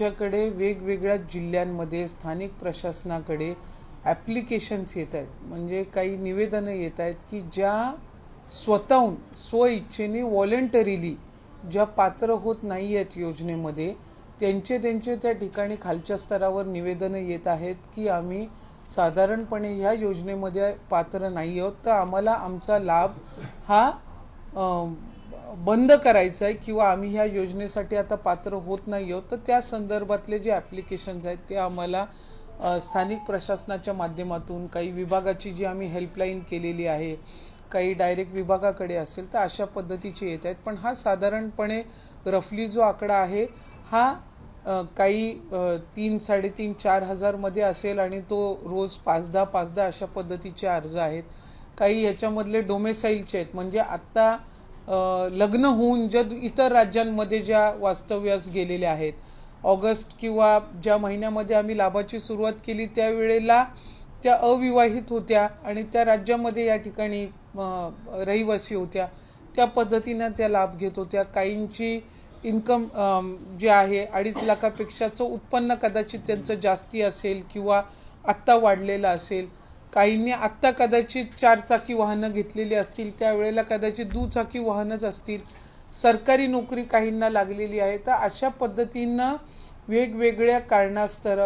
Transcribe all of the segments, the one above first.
आमच्याकडे वेगवेगळ्या जिल्ह्यांमध्ये स्थानिक प्रशासनाकडे ॲप्लिकेशन्स येत आहेत. म्हणजे काही निवेदनं येत आहेत की ज्या स्वतःहून स्वइच्छेने व्हॉलेंटरीली ज्या पात्र होत नाही आहेत योजनेमध्ये त्यांचे त्यांचे त्या ठिकाणी खालच्या स्तरावर निवेदनं येत आहेत की आम्ही साधारणपणे ह्या योजनेमध्ये पात्र नाही आहोत. तर आम्हाला आमचा लाभ हा बंद करायचं आहे किंवा आम्ही ह्या योजनेसाठी आता पात्र होत नाही आहोत तर त्या संदर्भातले जे ॲप्लिकेशन्स आहेत ते आम्हाला स्थानिक प्रशासनाच्या माध्यमातून काही विभागाची जी आम्ही हेल्पलाईन केलेली आहे काही डायरेक्ट विभागाकडे असेल तर अशा पद्धतीचे येत आहेत. पण हा साधारणपणे रफली जो आकडा आहे हा काही तीन साडेतीन चार हजारमध्ये असेल आणि तो रोज पाच दहा पाच दहा अशा पद्धतीचे अर्ज आहेत. काही याच्यामधले डोमेसाईलचे आहेत. म्हणजे आत्ता लग्न होऊन ज्या इतर राज्यांमध्ये ज्या वास्तव्यास गेलेल्या आहेत ऑगस्ट किंवा ज्या महिन्यामध्ये आम्ही लाभाची सुरुवात केली त्यावेळेला त्या अविवाहित होत्या आणि त्या राज्यामध्ये या ठिकाणी रहिवासी होत्या. त्या पद्धतीनं त्या लाभ घेत होत्या. काहींची इन्कम जे आहे अडीच लाखापेक्षाचं उत्पन्न कदाचित त्यांचं जास्ती असेल किंवा आत्ता वाढलेलं असेल. काहींनी आत्ता कदाचित चारचाकी वाहनं घेतलेली असतील त्यावेळेला कदाचित दुचाकी वाहनच असतील. सरकारी नोकरी काहींना लागलेली आहे. तर अशा पद्धतीनं वेगवेगळ्या कारणास्तर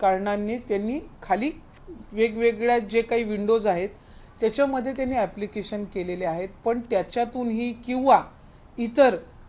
कारणांनी त्यांनी खाली वेगवेगळ्या जे काही विंडोज आहेत त्याच्यामध्ये त्यांनी ॲप्लिकेशन केलेले आहेत. पण त्याच्यातूनही किंवा इतर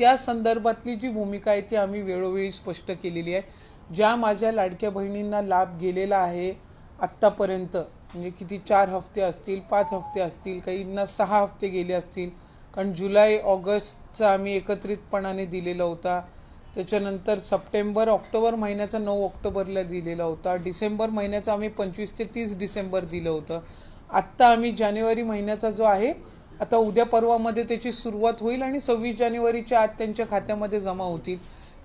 त्या संदर्भातली जी भूमिका आहे ती आम्ही वेळोवेळी स्पष्ट केलेली आहे. ज्या माझ्या लाडक्या बहिणींना लाभ गेलेला आहे आत्तापर्यंत म्हणजे किती चार हफ्ते असतील पाच हफ्ते असतील काहींना सहा हफ्ते गेले असतील कारण जुलै ऑगस्टचा आम्ही एकत्रितपणाने दिलेला होता. त्याच्यानंतर सप्टेंबर ऑक्टोबर महिन्याचा नऊ ऑक्टोबरला दिलेला होता. डिसेंबर महिन्याचा आम्ही पंचवीस ते तीस डिसेंबर दिलं होतं. आत्ता आम्ही जानेवारी महिन्याचा जो आहे आता उद्या परवामध्ये त्याची सुरुवात होईल आणि सव्वीस जानेवारीच्या आत त्यांच्या खात्यामध्ये जमा होतील.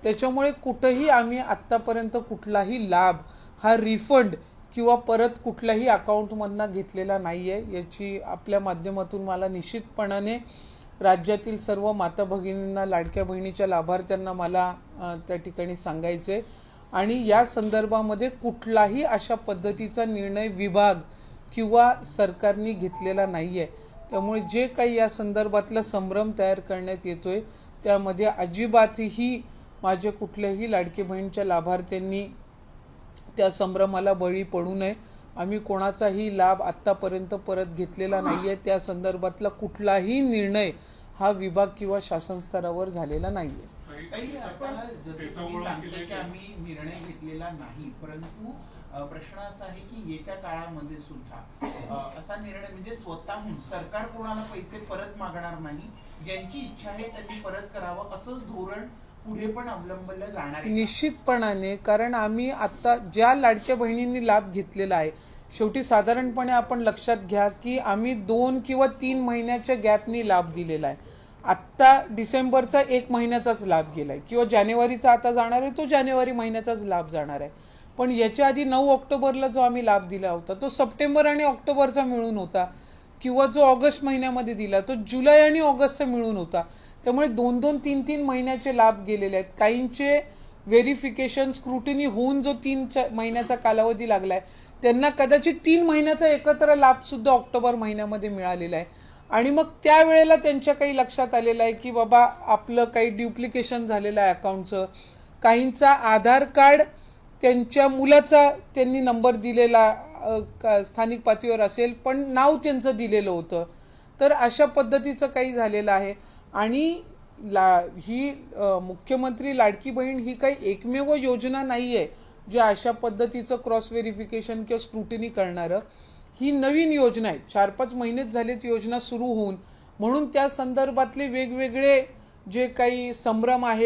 त्याच्यामुळे कुठंही आम्ही आत्तापर्यंत कुठलाही लाभ हा रिफंड किंवा परत कुठल्याही अकाउंटमधनं घेतलेला नाही आहे याची आपल्या माध्यमातून मला निश्चितपणाने राज्यातील सर्व माता भगिनींना लाडक्या बहिणीच्या लाभार्थ्यांना मला त्या ठिकाणी सांगायचे आणि या संदर्भामध्ये कुठलाही अशा पद्धतीचा निर्णय विभाग किंवा सरकारने घेतलेला नाही आहे त्यामुळे जे काही या संदर्भातला संभ्रम तयार करण्यात येतोय त्यामध्ये अजिबातही माझ्या कुठल्याही लाडकी बहिणीच्या लाभार्थ्यांनी त्या संभ्रमाला बळी पडू नये. आम्ही कोणाचाही लाभ आत्तापर्यंत परत घेतलेला नाही आहे त्या संदर्भातला कुठलाही निर्णय हा विभाग किंवा शासन स्तरावर झालेला नाही आहे आम्ही निर्णय घेतलेला नाही परंतु प्रश्न असा आहे की येत्या काळामध्ये सुद्धा असा निर्णय म्हणजे स्वतःहून सरकार कोणाला पैसे परत मागणार नाही ज्यांची इच्छा आहे त्यांनी परत करावं असंच धोरण पुढे पण अवलंबलं जाणार निश्चितपणाने कारण आम्ही आता ज्या लाडक्या बहिणींनी लाभ घेतलेला आहे शेवटी साधारणपणे आपण लक्षात घ्या की आम्ही दोन किंवा तीन महिन्याच्या गॅपनी लाभ दिलेला आहे. आत्ता डिसेंबरचा एक महिन्याचाच लाभ गेला आहे किंवा जानेवारीचा आता जाणार आहे तो जानेवारी महिन्याचाच लाभ जाणार आहे. पण याच्या आधी नऊ ऑक्टोबरला जो आम्ही लाभ दिला होता तो सप्टेंबर आणि ऑक्टोबरचा मिळून होता किंवा जो ऑगस्ट महिन्यामध्ये दिला तो जुलै आणि ऑगस्टचा मिळून होता. त्यामुळे दोन दोन तीन तीन महिन्याचे लाभ गेलेले आहेत. काहींचे व्हेरिफिकेशन स्क्रुटिनी होऊन जो तीन महिन्याचा कालावधी लागलाय त्यांना कदाचित तीन महिन्याचा एकत्र लाभसुद्धा ऑक्टोबर महिन्यामध्ये मिळालेला आहे. आणि मग त्यावेळेला त्यांच्या काही लक्षात आलेलं आहे की बाबा आपलं काही ड्युप्लिकेशन झालेलं आहे अकाउंटचं. काहींचा आधार कार्ड त्यांच्या मुलाचा त्यांनी नंबर दिलेला स्थानिक पातळीवर असेल पण नाव त्यांचं दिलेलं होतं. तर अशा पद्धतीचं काही झालेलं आहे. आणि ला ही मुख्यमंत्री लाडकी बहीण ही काही एकमेव योजना नाही आहे जे अशा पद्धतीचं क्रॉस व्हेरिफिकेशन किंवा स्क्रुटिनी करणारं. ही नवीन योजना आहे. चार पाच महिनेच झालेत योजना सुरू होऊन. म्हणून त्या संदर्भातले वेगवेगळे जे काही संभ्रम आहेत